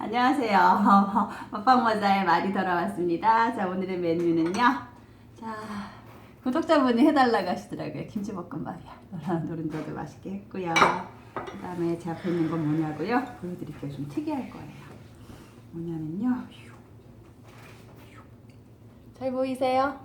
안녕하세요. 먹방모자의 말이 돌아왔습니다. 자, 오늘의 메뉴는요. 자, 구독자분이 해달라고 하시더라고요. 김치볶음밥이야. 노란 노른자도 맛있게 했고요. 그 다음에 제 앞에 있는 건 뭐냐고요? 보여드릴게요. 좀 특이할 거예요. 뭐냐면요. 잘 보이세요?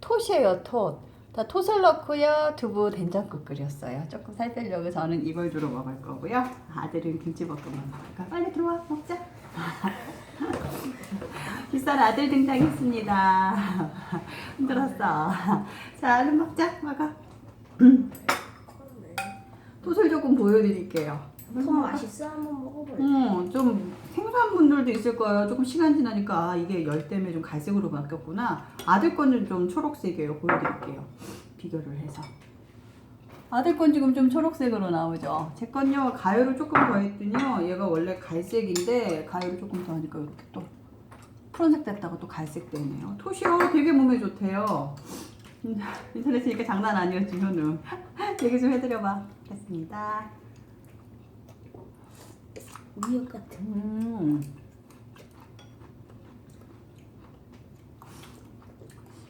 톳이에요, 톳. 다 톳을 넣고요. 두부 된장국 끓였어요. 조금 살 빼려고 저는 이걸 주로 먹을 거고요. 아들은 김치볶음밥 먹을까? 빨리 들어와 먹자. 비싼 아들 등장했습니다. 힘들었어. 자, 얼른 먹자. 먹어. 톳을 조금 보여드릴게요. 더 맛있어? 한번 먹어볼래? 어, 좀 생소한 분들도 있을 거예요. 조금 시간 지나니까 아, 이게 열 때문에 좀 갈색으로 바뀌었구나. 아들 거는 좀 초록색이에요. 보여드릴게요. 비교를 해서. 아들 건 지금 좀 초록색으로 나오죠. 제 건요 가열을 조금 더 했더니요. 얘가 원래 갈색인데 가열을 조금 더 하니까 이렇게 또 푸른색 됐다가 또 갈색 되네요. 토시요 되게 몸에 좋대요. 음, 인터넷이니까 장난 아니었지 현우. 얘기 좀 해드려봐. 됐습니다. 미역 같은 음.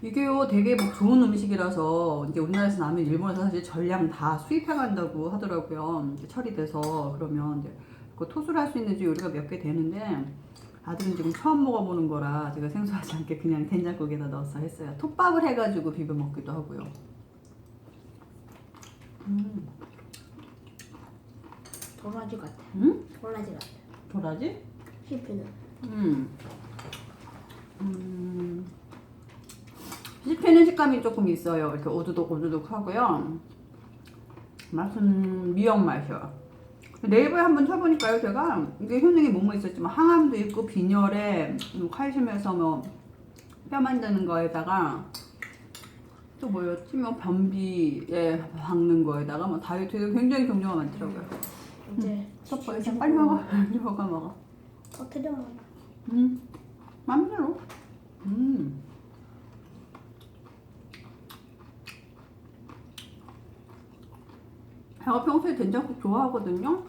이게요 되게 뭐 좋은 음식이라서 이제 우리나라에서 나면 일본에서 사실 전량 다 수입해 간다고 하더라고요. 이제 철이 돼서 그러면 이제 그 토수를 할 수 있는 요리가 몇 개 되는데 아들은 지금 처음 먹어보는 거라 제가 생소하지 않게 그냥 된장국에다 넣어서 했어요. 톱밥을 해가지고 비벼 먹기도 하고요. 음, 도라지 같아 음? 도라지 같아 도라지? 씹히는 음. 음. 씹히는 식감이 조금 있어요. 이렇게 오두독 오두독 하고요. 맛은 미역 맛이요. 네이버에 한번 쳐보니까요, 제가 이게 효능이 뭐뭐 있었지만 항암도 있고 빈혈에 뭐 칼슘에서 뭐 뼈 만드는 거에다가 또 뭐였지? 뭐 변비에 박는 거에다가 뭐 다이어트에도 굉장히 종류가 많더라고요. 이제 섞어 이제 빨리 먹어, 빨리 먹어 먹어. 터트려 먹어 음, 맘대로. 음. 제가 평소에 된장국 좋아하거든요.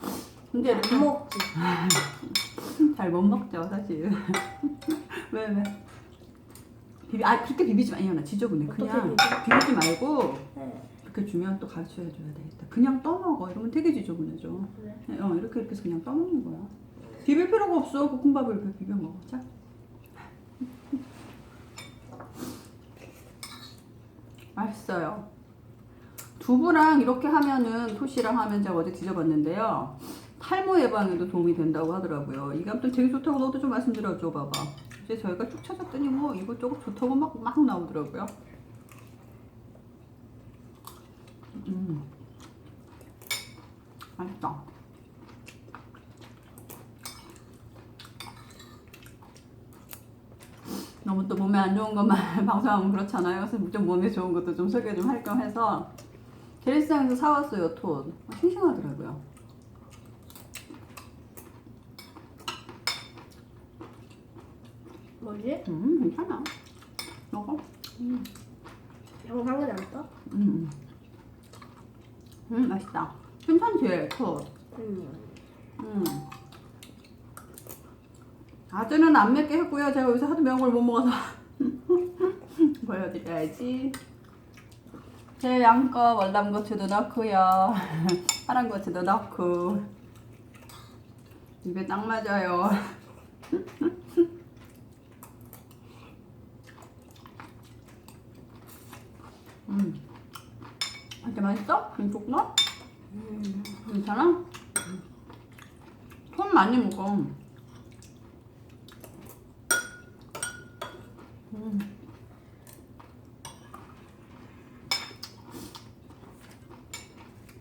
근데 안 먹지 잘 못 먹죠, 사실. 왜, 왜? 비비, 아, 그렇게 비비지 마. 이현아, 지저분해. 그냥 어떻게 비비지 말고, 네 그렇게 주면 또 가르쳐 줘야 되겠다. 그냥 떠먹어. 이러면 되게 지저분해져. 그래 어, 이렇게 이렇게 해서 그냥 떠먹는 거야. 비빌 필요가 없어. 볶음밥을 이렇게 비벼 먹어. 자. 맛있어요. 두부랑 이렇게 하면은 토시랑 하면 제가 어제 뒤져봤는데요. 탈모 예방에도 도움이 된다고 하더라고요. 이게 아무튼 되게 좋다고 너도 좀 말씀드려줘 봐봐. 이제 저희가 쭉 찾았더니 뭐 이것저것 좋다고 막, 막 나오더라고요. 음. 맛있다. 너무 또 몸에 안 좋은 것만 방송하면 그렇잖아요. 그래서 좀 몸에 좋은 것도 좀 소개 좀 할 겸 해서 재래시장에서 사왔어요, 톳. 어, 싱싱하더라고요. 뭐지? 음, 괜찮아. 먹어. 음, 영상은 안 떠? 음, 음, 맛있다. 괜찮지, 톳. 음. 음. 아들은 안 맵게 했고요. 제가 요새 하도 매운 걸 못 먹어서 보여드려야지. 제 양껏 월남고추도 넣고요. 파란 고추도 넣고 입에 딱 맞아요. 음. 진짜 맛있어? 김쪽? 음. 괜찮아? 손 많이 먹어. 음.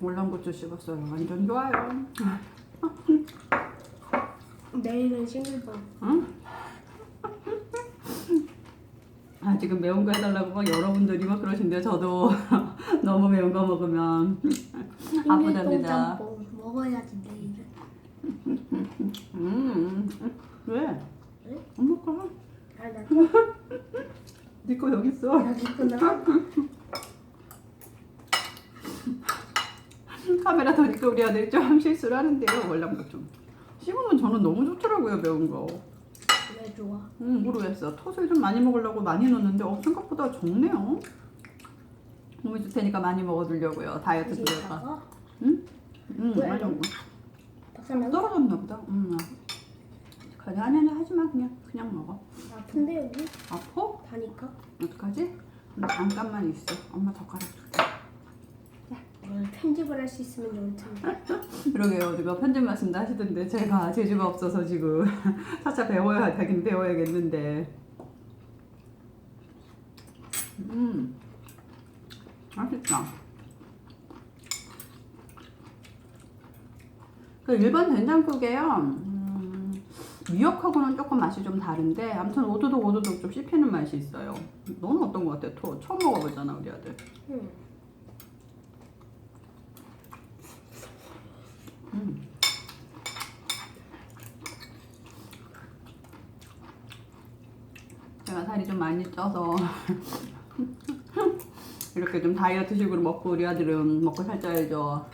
월남고추 씹었어요. 완전 좋아요. 내일은 싱글밥 응? 아 지금 매운 거 해달라고 막 여러분들이 막 그러신데 저도 너무 매운 거 먹으면 아프답니다. 짬뽕 먹어야지 내일은 음, 왜? 응? 안 먹어. 알다 니거 여기 있어. 여기 있구나 카메라 더니까 우리 아들이 좀 실수를 하는데요. 월남고 좀 씹으면 저는 너무 좋더라고요 매운 거. 왜 좋아? 음 모르겠어. 토스를 좀 많이 먹으려고 많이 넣었는데 어, 생각보다 좋네요. 몸이 좋다니까 많이 먹어두려고요. 다이어트 중에서. 가서 응? 응 왜? 박사님 떨어졌나 보다. 응. 그래 아니 아니 하지 마 그냥 그냥 먹어. 아픈데 여기 아파? 다니까 어떡하지? 음, 잠깐만 있어. 엄마 젓가락 줄게. 오늘 편집을 할 수 있으면 좋을 텐데. 그러게요. 누가 편집 말씀도 하시던데 제가 재주가 없어서 지금 차차 배워야 되긴 배워야겠는데. 음, 맛있다. 그 일반 된장국에요. 음, 미역하고는 조금 맛이 좀 다른데 아무튼 오도독 오도독 좀 씹히는 맛이 있어요. 너는 어떤 것 같아? 토 처음 먹어보잖아 우리 아들. 응. 제가 살이 좀 많이 쪄서 이렇게 좀 다이어트식으로 먹고 우리 아들은 먹고 살쪄야죠.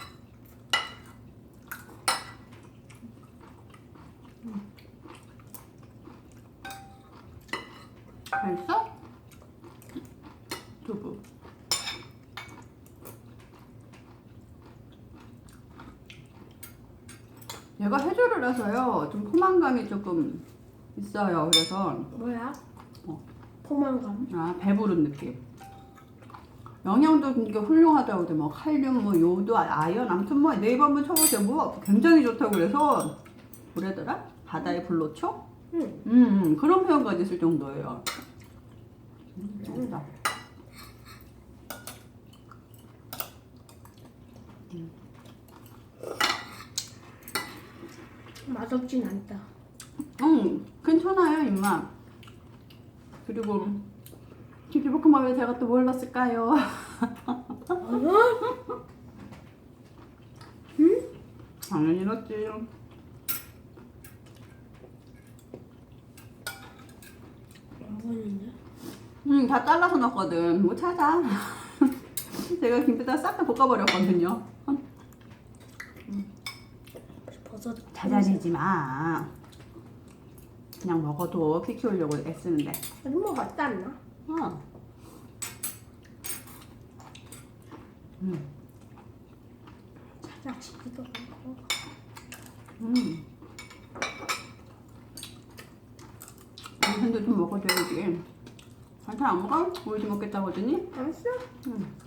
맛있어? 두부. 얘가 해조를 해서요. 좀 포만감이 조금 있어요. 그래서 뭐야? 어. 포만감. 아 배부른 느낌. 영양도 되게 훌륭하다고 그래. 뭐 칼륨, 뭐 요도, 아연, 아무튼 뭐 네이버 한번 쳐보세요. 뭐 굉장히 좋다고 그래서 뭐래더라? 바다의 불로초? 응. 음, 음 그런 표현까지 쓸 정도예요. 음, 맛있다. 맛없진 않다. 응, 괜찮아요 입맛. 그리고 김치볶음밥에 제가 또뭘 넣었을까요? 어? 당연히 넣었지. 안 보이는데? 응, 다 잘라서 넣었거든. 뭐 찾아. 제가 김치다 싹 다 볶아버렸거든요. 버섯. 찾아내지 마. 그냥 먹어도 피 키우려고 애쓰는데. 이모 같지 않나? 어. 음, 찾아지기도 하고. 음. 당신도 좀 먹어줘야지. 당신 안 먹어? 좀 먹겠다고 하더니? 알았어? 응.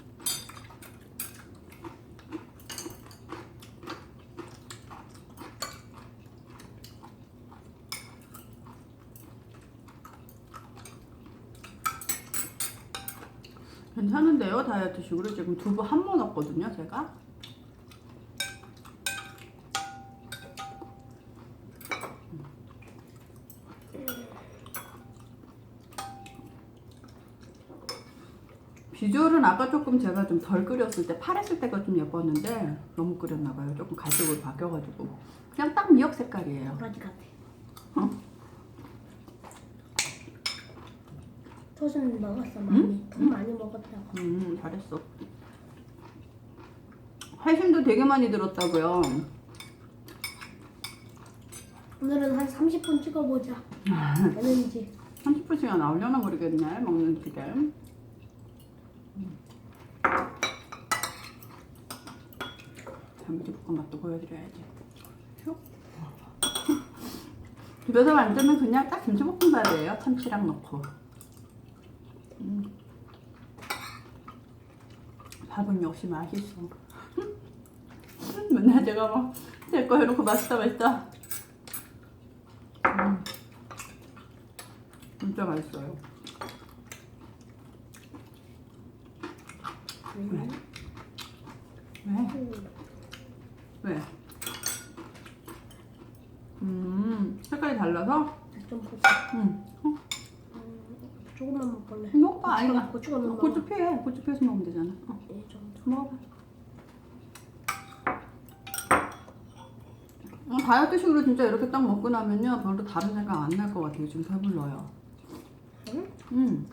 괜찮은데요 다이어트식으로? 지금 두부 한 번 넣었거든요 제가. 비주얼은 아까 조금 제가 좀 덜 끓였을 때 파랬을 때가 좀 예뻤는데 너무 끓였나 봐요. 조금 갈색으로 바뀌어가지고. 그냥 딱 미역 색깔이에요. 어디 같아? 어? 토스는 먹었어 많이. 더 많이 먹었다고. 음 잘했어 활심도 되게 많이 들었다고요 오늘은 한 30분 찍어보자. 되는지. 30분씩이나 나오려나 모르겠네 먹는 지금 잠기볶음밥도 보여드려야지 슉. 집에서 만들면 그냥 딱 김치볶음밥이에요 참치랑 넣고 음. 밥은 역시 맛있어 맨날 제가 막제거 해놓고 맛있다 맛있다 음. 진짜 맛있어요 음. 왜? 왜? 음, 색깔이 달라서? 좀 보자. 응. 어, 음, 조금만 먹을래. 먹어봐. 아이가. 고추가 너무 고추 피해. 고추 피해서 먹으면 되잖아. 어. 이 정도. 먹어봐. 어, 다이어트식으로 진짜 이렇게 딱 먹고 나면요. 별로 다른 생각 안 날 것 같아요. 좀 배불러요. 응? 음,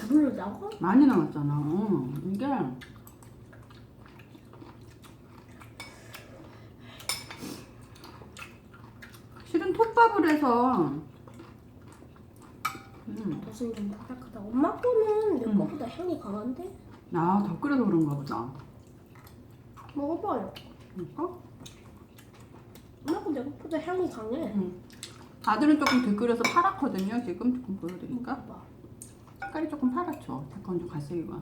배불러다고? 많이 남았잖아. 어, 이게. 실은 톱밥을 해서 음, 무슨 좀 딱딱하다. 엄마 거는 내 음. 거보다 향이 강한데? 아 더 끓여서 그런가 보다 먹어봐요. 이거? 엄마 거 내 거보다 향이 강해. 음. 아들은 조금 덜 끓여서 파랗거든요 지금 조금 보여드릴까? 색깔이 조금 파랗죠 좀 갈색이가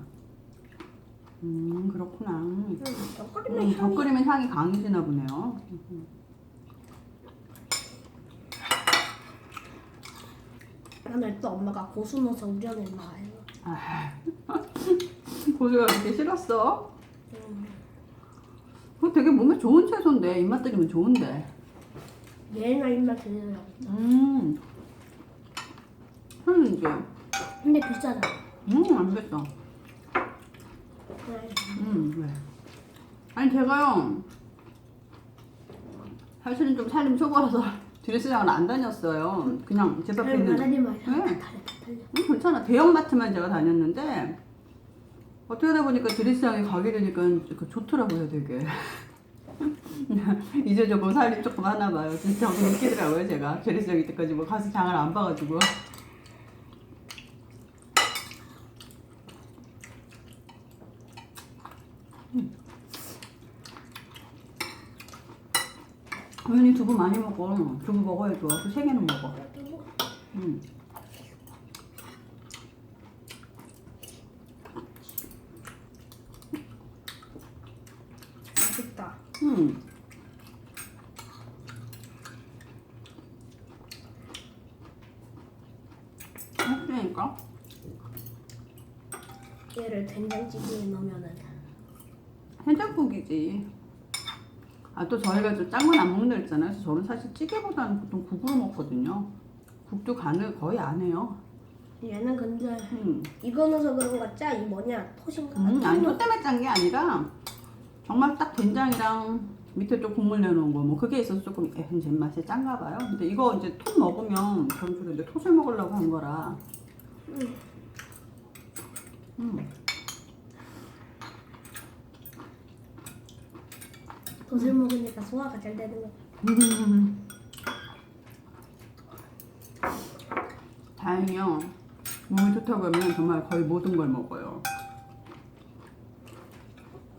음 그렇구나 응, 더 끓이면 음, 더 향이 끓이면 향이 강해지나 보네요 그 다음에 또 엄마가 고수 넣어서 우려낸 거예요. 아, 고수가 그렇게 싫었어? 음. 그거 되게 몸에 좋은 채소인데 입맛 들이면 좋은데 얘나 입맛 들려요. 음 음, 이제 근데 비싸잖아. 음안 됐어 그래. 음 왜? 아니 제가요 사실은 좀 살림 초보라서 드레스장을 안 다녔어요 그냥 집 앞에 아유, 있는. 네. 달려. 음, 괜찮아. 대형마트만 제가 다녔는데 어떻게 하다 보니까 드레스장에 가게 되니까 그 좋더라고요, 되게. 이제 저거 살림 조금 하나 봐요. 진짜 조금 웃기더라고요, 제가. 드레스장 이때까지 뭐 가서 장을 안 봐가지고. 우연히 두부 많이 먹어. 두부 먹어야 좋아. 그 세 개는 먹어. 음. 맛있다. 음. 맛있으니까. 얘를 된장찌개에 넣으면은 해장국이지. 아 또 저희가 좀짠건 안 먹는다 했잖아요. 그래서 저는 사실 찌개보다는 보통 국으로 먹거든요. 국도 간을 거의 안 해요. 얘는 근데 음. 이거 넣어서 그런가 짜? 이 뭐냐? 토신가? 음, 아니 토또 때문에 짠 게 아니라 정말 딱 된장이랑 밑에 좀 국물 내놓은 거 뭐 그게 있어서 조금 애한 잼맛이 짠가 봐요. 근데 이거 이제 톡 먹으면 저는 주로 이제 톳을 먹으려고 한 거라. 음. 음. 돛을 먹으니까 소화가 잘 되는 거. 음. 다행이요. 몸이 좋다고 하면 정말 거의 모든 걸 먹어요.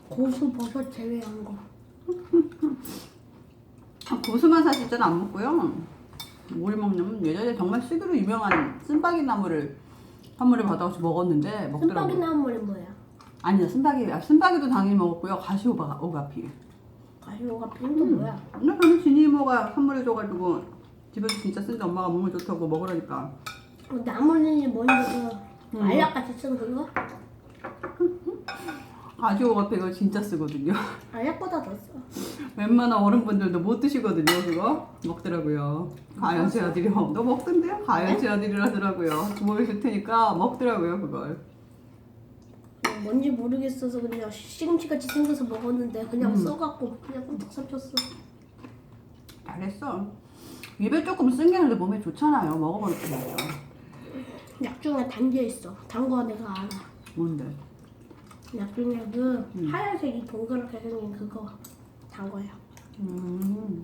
고수 버섯 제외한 거. 아, 고수만 사실 저는 안 먹고요. 뭘 먹냐면 예전에 정말 쓰기로 유명한 쓴바기 나무를 선물을 받아서 먹었는데 쓴바기 먹더라고요. 나온 머리 뭐야? 아니요, 쓴바기, 아, 쓴바기도 당연히 먹었고요. 가시오가 오가피. 가시오가 빈도 음. 뭐야? 근데 저는 진이 이모가 선물해 줘가지고 집에서 진짜 쓴데 엄마가 몸에 좋다고 먹으라니까. 어, 나무는이 뭔지 그 음. 알약같이 쓴 그거? 가시오가 이거 진짜 쓰거든요. 알약보다 더 써. 웬만한 어른분들도 못 드시거든요, 그거. 먹더라고요. 가연 제 아들이 너 먹던데요? 가연 제 아들이라더라고요. 몸에 좋다니까 먹더라고요, 그걸. 어, 뭔지 모르겠어서 그냥 시금치같이 생겨서 먹었는데 그냥 음. 써갖고 그냥 꿀떡 삼켰어. 잘했어. 입에 조금 쓴게 아니라 몸에 좋잖아요. 먹어보니까. 약 중에 담겨 있어. 단 거 내가 알아. 뭔데? 약 중에 그 음. 하얀색이 동그랗게 생긴 그거 단 거야. 음.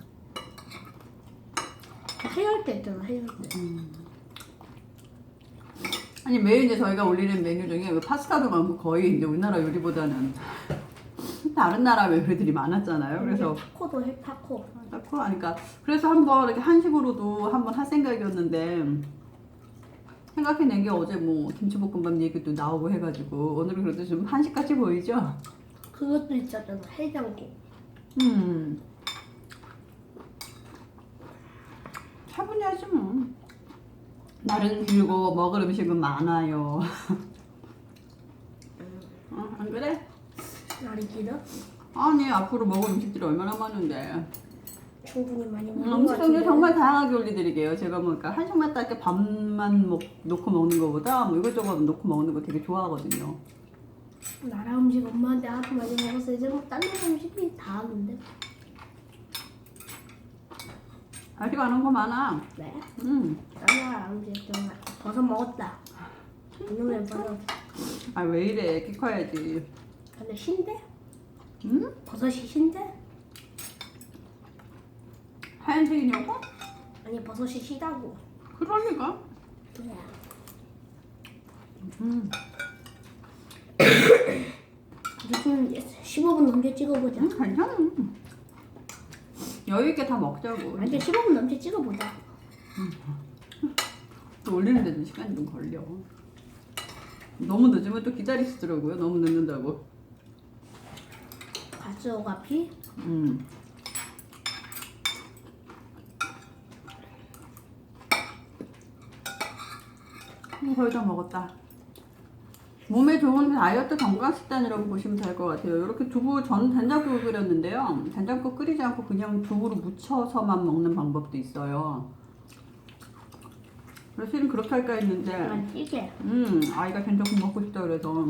해열 때 있잖아 해열 때. 아니 매일 이제 저희가 올리는 메뉴 중에 그 파스타도 많고 거의 이제 우리나라 요리보다는 다른 나라 요리들이 많았잖아요. 그래서 타코도 해 타코. 자꾸 하니까 그래서 한번 이렇게 한식으로도 한번 할 생각이었는데 생각해낸 게 어제 뭐 김치볶음밥 얘기도 나오고 해가지고 오늘은 그래도 좀 한식같이 보이죠? 그것도 있었잖아 해장국. 음. 차분히 하지 뭐. 날은 길고 먹을 음식은 많아요. 어, 안 그래? 날이 길어? 아니 앞으로 먹을 음식들이 얼마나 많은데. 충분히 많이 먹는 거 음식 종류 같은데. 정말 다양하게 올려드릴게요. 제가 뭐 그러니까 한식만 딱 이렇게 밥만 먹, 놓고 먹는 것보다 뭐 이것저것 놓고 먹는 거 되게 좋아하거든요. 나라 음식 엄마한테 하도 많이 먹었어 이제 뭐 다른 음식이 다 하는데. 아직 안한거 많아. 네. 음. 나라 음식 좀 버섯 먹었다. 이놈의 버섯. 아 왜 이래? 키 커야지. 근데 신데? 음? 버섯이 신데? 하얀색이냐고? 아니 버섯이 시다고. 그러니까. 음. 무슨 15분 넘게 찍어보자. 음, 괜찮아. 여유 있게 다 먹자고. 아니 15분 넘게 찍어보자. 또 올리는데도 시간이 좀 걸려. 너무 늦으면 또 기다리시더라고요. 너무 늦는다고. 가스오가 피 음. 음, 거의 다 먹었다. 몸에 좋은 다이어트 건강 식단이라고 보시면 될 것 같아요. 이렇게 두부 전 된장국을 끓였는데요. 된장국 끓이지 않고 그냥 두부로 무쳐서만 먹는 방법도 있어요. 그래서 실은 그렇게 할까 했는데 아 찌개. 음, 아이가 된장국 먹고 싶다 그래서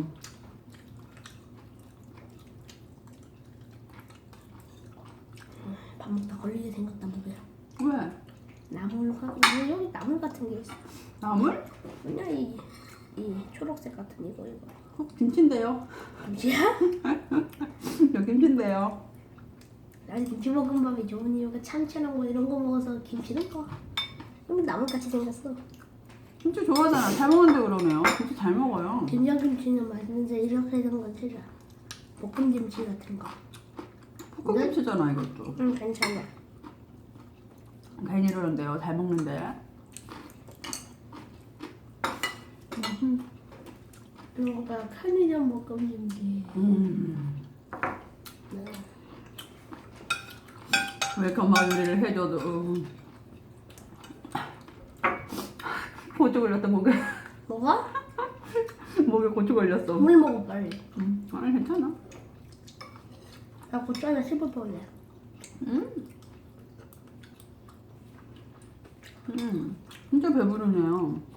밥 먹다 걸리게 생겼다 목에. 왜? 나물 가 여기 나물 같은 게 있어. 나물? 그냥 이, 이 초록색 같은 이거 이거. 어, 김치인데요. 김치야? 여기 김치인데요. 난 김치볶음밥이 좋은 이유가 참치랑 뭐 이런 거 먹어서 김치는 거. 근데 나물같이 생겼어. 김치 좋아하잖아. 잘 먹는데 그러네요. 김치 잘 먹어요. 된장김치는 맛있는데 이렇게 된 건 싫어. 볶음김치 같은 거. 볶음김치잖아 이것도. 응 괜찮아. 괜히 이러는데요. 잘 먹는데. 이거가 편의점 볶음김치. 음. 네. 왜 이렇게 엄마 요리를 해줘도 음. 고추 걸렸다 목에 뭐가? 목에 고추 걸렸어. 물 먹어 빨리. 음. 아니 괜찮아. 나 고추 하나 씹어볼래. 음. 음. 진짜 배부르네요.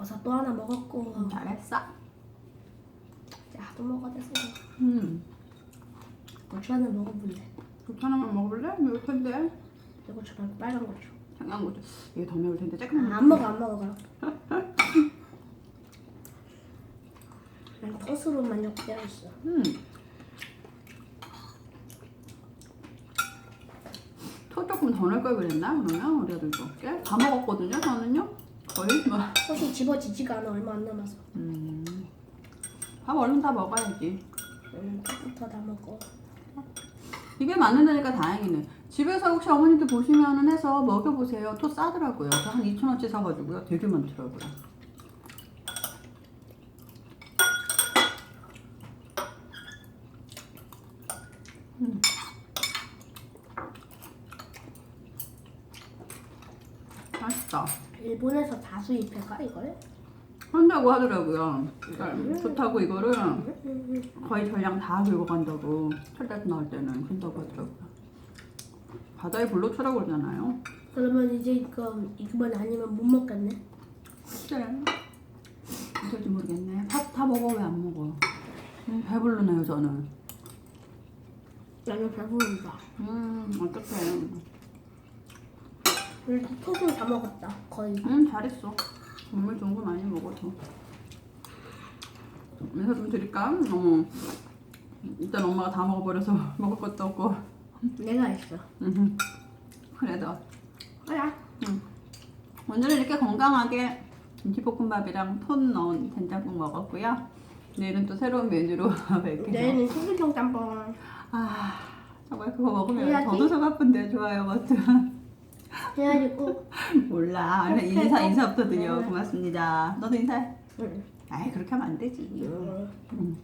버섯 또 하나 먹었고. 잘했어. 자, 또 먹어야 돼서. 음. 고추 하나 먹어볼래. 고추 하나만 먹어볼래? 매울 텐데. 이 고추 말고 빨간 고추. 장난 고추. 이게 더 매울 텐데 아, 조금만. 안 먹어, 안 먹어, 그럼. 난 토스로 만족되어 있어. 음. 토 조금 더 넣을 걸 그랬나? 그러면 우리가 들 먹게 다 먹었거든요. 저는요. 거의 뭐. 토스 집어지지가 않아, 얼마 안 남아서. 음. 밥 얼른 다 먹어야지. 음, 토부터 다 먹어. 이게 맞는다니까 다행이네. 집에서 혹시 어머님들 보시면은 해서 먹여보세요. 토 싸더라고요. 저한 2,000원치 사가지고요. 되게 많더라고요. 음. 맛있다. 일본에서 다 수입해가, 이걸? 한다고 하더라고요. 그러니까 좋다고 이거를 음, 음. 거의 전량 다 들고 간다고 철다스 나올 때는 그런다고 하더라고요. 바다에 불로초라고 그러잖아요. 그러면 이제 이거, 이거만 아니면 못 먹겠네? 글쎄 어떨지 모르겠네. 밥 다 먹어 왜 안 먹어? 음, 배불러네요 저는. 나는 배부른다. 음 어떡해. 그래도 토스는 다 먹었다, 거의. 음 잘했어. 정말 좋은 거 많이 먹어서. 인사 좀 드릴까? 어. 일단 엄마가 다 먹어버려서 먹을 것도 없고. 내가 했어. 음, 그래도 그래. 오늘은 이렇게 건강하게 김치볶음밥이랑 톤 넣은 된장국 먹었고요. 내일은 또 새로운 메뉴로 뵐게요. 내일은 소금장 짬뽕. 아 정말 그거 먹으면. 저도 속 아픈데 좋아요 버튼. 꼭. 몰라. 그냥 인사 인사부터 드려. 고맙습니다. 너도 인사해. 응. 아이 그렇게 하면 안 되지. 응. 음.